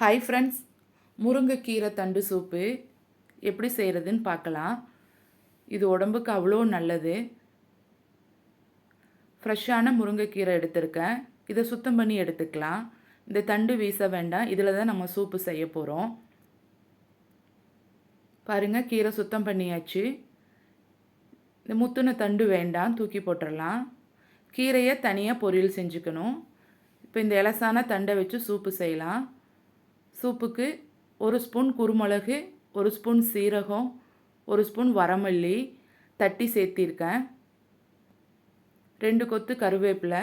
Hi friends முருங்கைக்கீரை தண்டு soup. எப்படி செய்கிறதுன்னு பார்க்கலாம். இது உடம்புக்கு அவ்வளோ நல்லது. ஃப்ரெஷ்ஷான முருங்கைக்கீரை எடுத்திருக்கேன். இதை சுத்தம் பண்ணி எடுத்துக்கலாம். இந்த தண்டு வீச வேண்டாம். இதில் தான் நம்ம சூப்பு செய்ய போகிறோம் பாருங்கள் கீரை சுத்தம் பண்ணியாச்சு. இந்த முத்துன தண்டு வேண்டாம். தூக்கி போட்டுடலாம். கீரையை தனியாக பொரியல் செஞ்சுக்கணும். இப்போ இந்த இலசான தண்டை வச்சு சூப்பு செய்யலாம். சூப்புக்கு ஒரு ஸ்பூன் குருமிளகு ஒரு ஸ்பூன் சீரகம் ஒரு ஸ்பூன் வரமல்லி தட்டி சேர்த்திருக்கேன். ரெண்டு கொத்து கருவேப்பிலை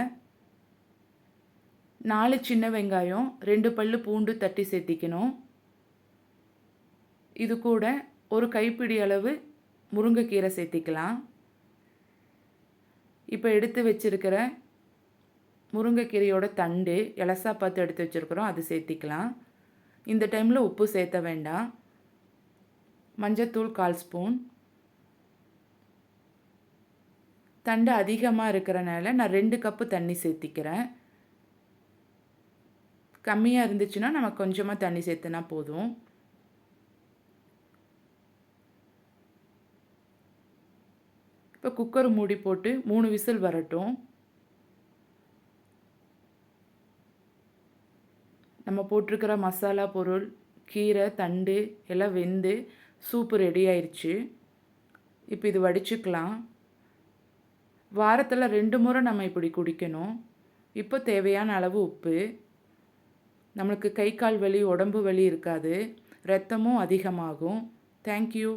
நாலு சின்ன வெங்காயம் ரெண்டு பல்லு பூண்டு தட்டி சேர்த்திக்கணும். இது கூட ஒரு கைப்பிடி அளவு முருங்கைக்கீரை சேர்த்திக்கலாம். இப்போ எடுத்து வச்சிருக்கிற முருங்கைக்கீரையோட தண்டு இலசா பார்த்து எடுத்து வச்சுருக்குறோம் அது சேர்த்திக்கலாம். இந்த டைமில் உப்பு சேர்த்த வேண்டாம். மஞ்சத்தூள் கால் ஸ்பூன். தண்டு அதிகமாக இருக்கிறனால நான் ரெண்டு கப்பு தண்ணி சேர்த்திக்கிறேன். கம்மியாக இருந்துச்சுன்னா நம்ம கொஞ்சமாக தண்ணி சேர்த்துனா போதும். இப்போ குக்கர் மூடி போட்டு மூணு விசில் வரட்டும். நம்ம போட்டிருக்கிற மசாலா பொருள் கீரை தண்டு எல்லாம் வெந்து சூப்பு ரெடி ஆயிடுச்சு இப்போ இது வடிச்சுக்கலாம். வாரத்தில் ரெண்டு முறை நம்ம இப்படி குடிக்கணும். இப்போ தேவையான அளவு உப்பு. நம்மளுக்கு கை கால் வலி உடம்பு வலி இருக்காது. ரத்தமும் அதிகமாகும். தேங்க்யூ